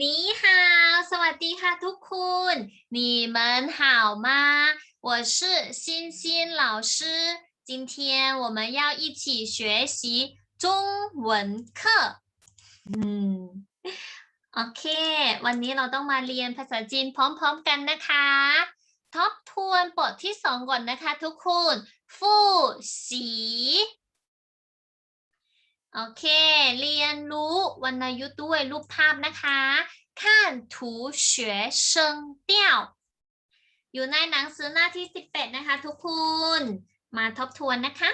นี่ฮาวสวัสดีค่ะทุกคน你们好吗我是欣欣老师今天我们要一起学习中文课อืมโอเค วันนี้เราต้องมาเรียนภาษาจีนพร้อมๆกันนะคะ ทบทวนบทที่สองก่อนนะคะทุกคนฟู่สี โอเค เรียนรู้วรรณยุกต์ด้วยรูปภาพนะคะข้านถูเฉวเงเตี้ยวอยู่ในหนังสือหน้าที่ 11 นะคะ ทุกคุณมาทบทวนนะคะ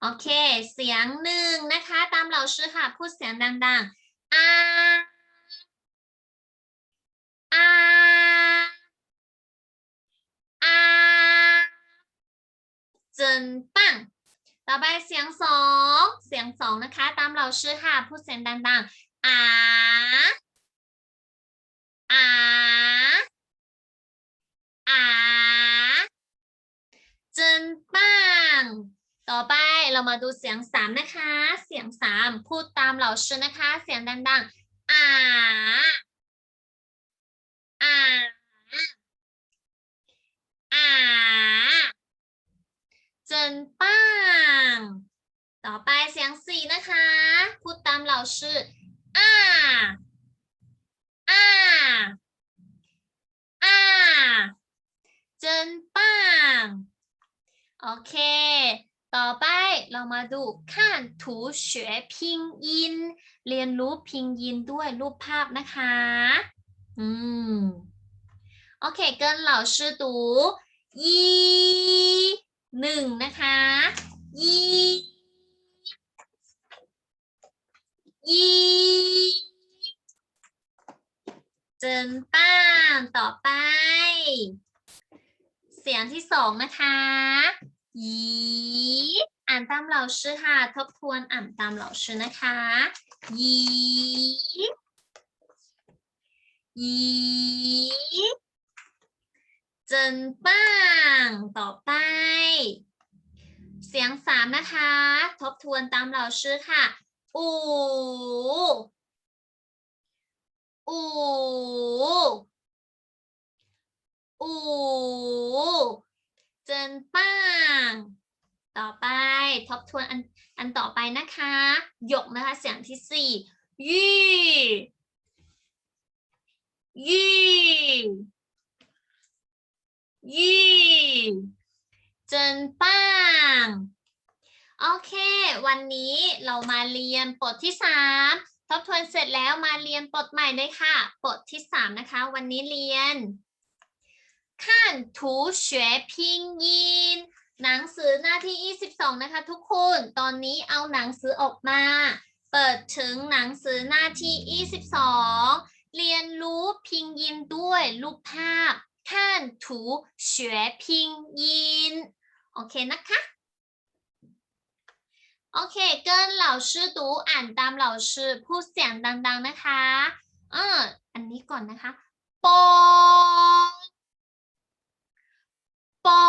โอเค เสียงหนึ่งนะคะ ตามเหล่าชื่อค่ะ พูดเสียงดังๆอาอาอาจนปัง ต่อไปเสียงสองเสียงสองนะคะ ตามเหล่าชื่อค่ะพูดเสียงดังๆอาอาอา真棒ต่อไปเรามาดูเสียงสามนะคะ เสียงสามพูดตามเหล่าชื่อนะคะ เสียงดังๆอาอาอา 真棒ต่อไปเสียงสี่นะคะ พูดตามเหล่าชื่ออาอาอา真棒โอเค ต่อไปเรามาดูขั้นถูเฉวยพิงยิน เรียนรู้พิงยินด้วยรูปภาพนะคะ อืม โอเค เกินเหล่าชื่อตูยี หนึ่งนะคะยียีเจินป้างต่อไป เสียงที่สองนะคะยีอ่านตามเหล่าชื่อค่ะทบทวนอ่านตามเหล่าชื่อนะคะยียี จินป้าง ต่อไป เสียงสามนะคะ ทบทวนตามเหล่าชื่อค่ะ อูอูอูเจินป้าง ต่อไป ทบทวนอันอันต่อไปนะคะ หยกนะคะ เสียงที่สี่ยี่ยี่ ยี่เจินป้าง โอเค วันนี้เรามาเรียนบทที่สามทบทวนเสร็จแล้วมาเรียนบทใหม่เลยค่ะบทที่สามนะคะ วันนี้เรียนขั้นถูเฉวยพิงยิน หนังสือหน้าที่ 22 นะคะ ทุกคน ตอนนี้เอาหนังสือออกมา เปิดถึงหนังสือหน้าที่ 22 เรียนรู้พิงยินด้วยรูปภาพ ขั้นถูเฉวยพิงยินโอเคนะคะโอเคเกินเหล่าชื่อตูอ่านตามเหล่าชื่อพูดเสียงดังๆนะคะเอออันนี้ก่อนนะคะปอปอ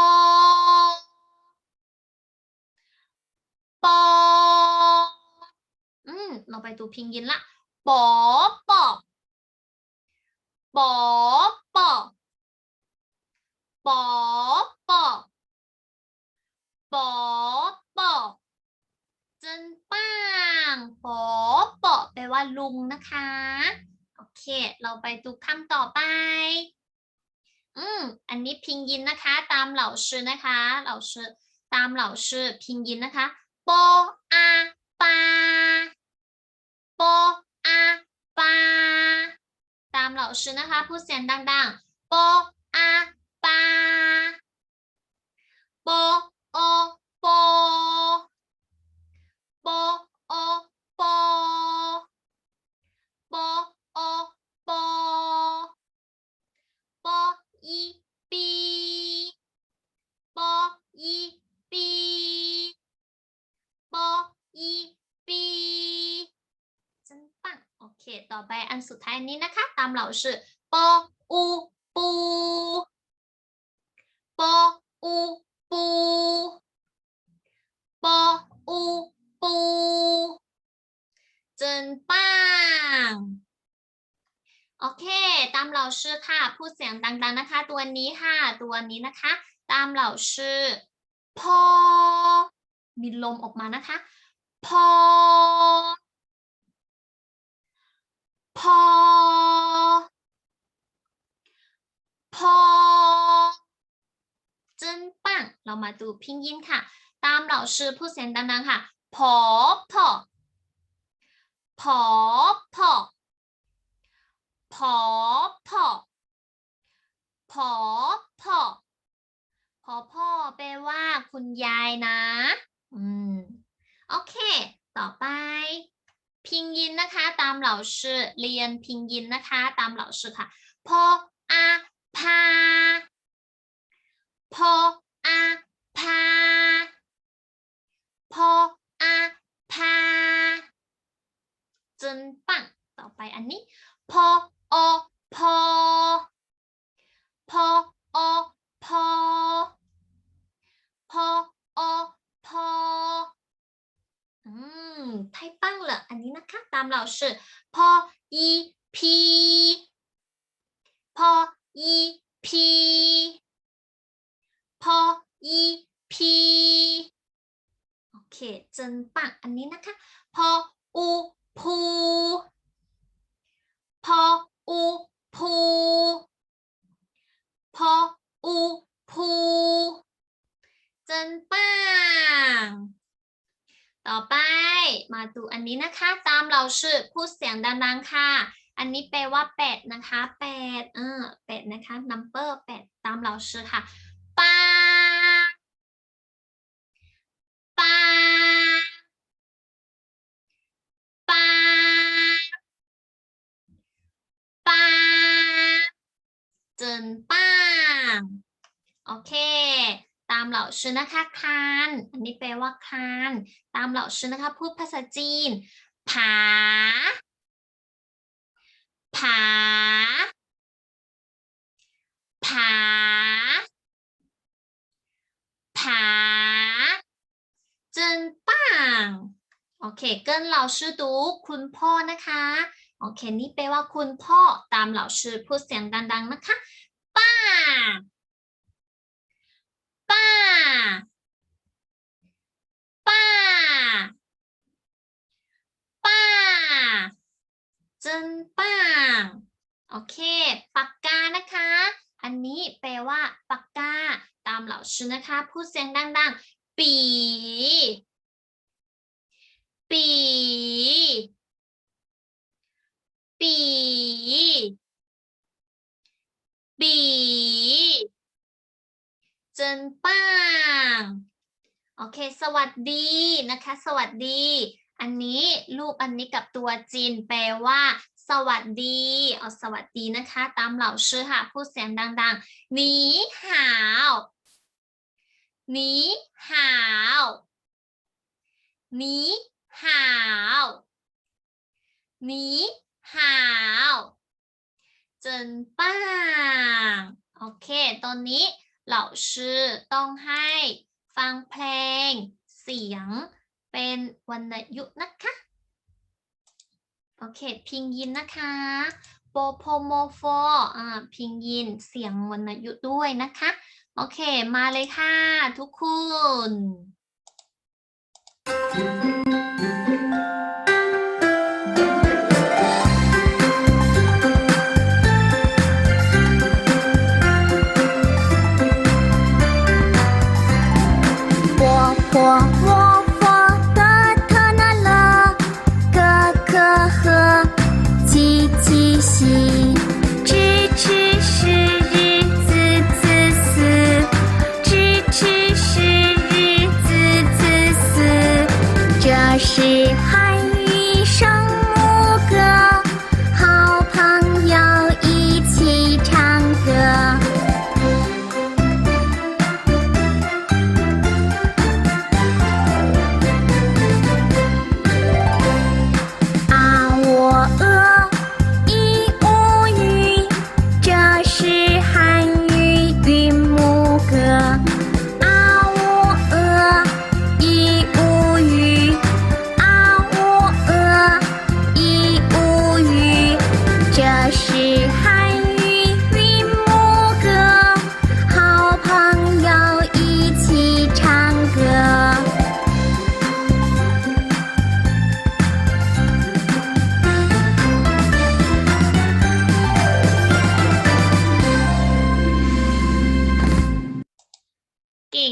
ปออืมเราไปดูพิงยินละปอปอปอปอ ปอปอปอปอเจินป้างปอปอแปลว่าลุงนะคะ โอเค เราไปดูคำต่อไป อืม อันนี้พิงยินนะคะ ตามเหล่าชื่อนะคะเหล่าชื่อตามเหล่าชื่อพิงยินนะคะปออาปาปออาปาตามเหล่าชื่อนะคะ พูดเสียงดังๆปออา ปาปอโอปอปอโอปอปอโอปอปออีปีปออีปีปออีปี真棒โอเค ต่อไปอันสุดท้ายนี้นะคะ ตามเหล่าชื่อปออูปูปออู ปูเจินป้างโอเค ตามเราชื่อค่ะ พูดเสียงดังๆนะคะ ตัวนี้ค่ะ ตัวนี้นะคะ ตามเราชื่อพอ มีลมออกมานะคะ พอ พอ พอจึนปัง เรามาดูพิงยินค่ะ ตามเราชื่อพูดเสียงดังๆค่ะ พอพอ พอพอพอพอพอพอพอพ่อแปลว่าคุณยายนะ อืม โอเค ต่อไป พิงยินนะคะ ตามเหล่าชื่อเรียนพิงยินนะคะ ตามเหล่าชื่อค่ะ พออาพา พออาพา พออาพา จนปังต่อไปอันนี้พอโอพอพอโอพอพอโอพอ อืม太棒了อันนี้นะคะ ตามเราชื่อพออีพีพออีพีพออีพีโอเค真棒อันนี้นะคะพออู พูพออูพูพออูพู真棒ต่อไปมาดูอันนี้นะคะ ตามเราชื่อพูดเสียงดังๆค่ะ อันนี้แปลว่าเป็ดนะคะเป็ดเออเป็ดนะคะ number เป็ดตามเราชื่อค่ะป้า จึนป้างโอเค ตามเหล่าชื่อนะคะคานอันนี้แปลว่าคานตามเหล่าชื่อนะคะพูดภาษาจีนผาผาผาผาจึนป้างโอเค เกินเหล่าชื่อดูคุณพ่อนะคะ โอเค นี่แปลว่าคุณพ่อตามเหล่าชื่อพูดเสียงดังๆนะคะ ป้า ป้า ป้า ป้าจึนป้าง โอเค ปากกานะคะ อันนี้แปลว่าปากกา ตามเหล่าชื่อนะคะ พูดเสียงดังๆ ปี ปี ปี ปีจินป้างโอเค สวัสดีนะคะ สวัสดี อันนี้รูปอันนี้กับตัวจีนแปลว่า สวัสดีเอาสวัสดีนะคะ ตามเหล่าชื่อค่ะพูดเสียงดังๆหนีหาวหนีหาวหนีหาวหนีหาว จนป้างโอเค ตอนนี้เหล่าชื่อต้องให้ฟังเพลงเสียงเป็นวรรณยุกต์นะคะ โอเค พิงยินนะคะโปโพโมโฟอ่าพิงยินเสียงวรรณยุกต์ด้วยนะคะ โอเค มาเลยค่ะทุกคน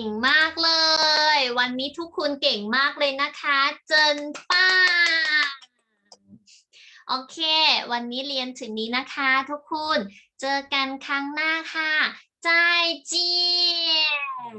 ่งมากเลย วันนี้ทุกคนเก่งมากเลยนะคะ เจนป้า โอเค วันนี้เรียนถึงนี้นะคะ ทุกคนเจอกันครั้งหน้าค่ะใจเจียน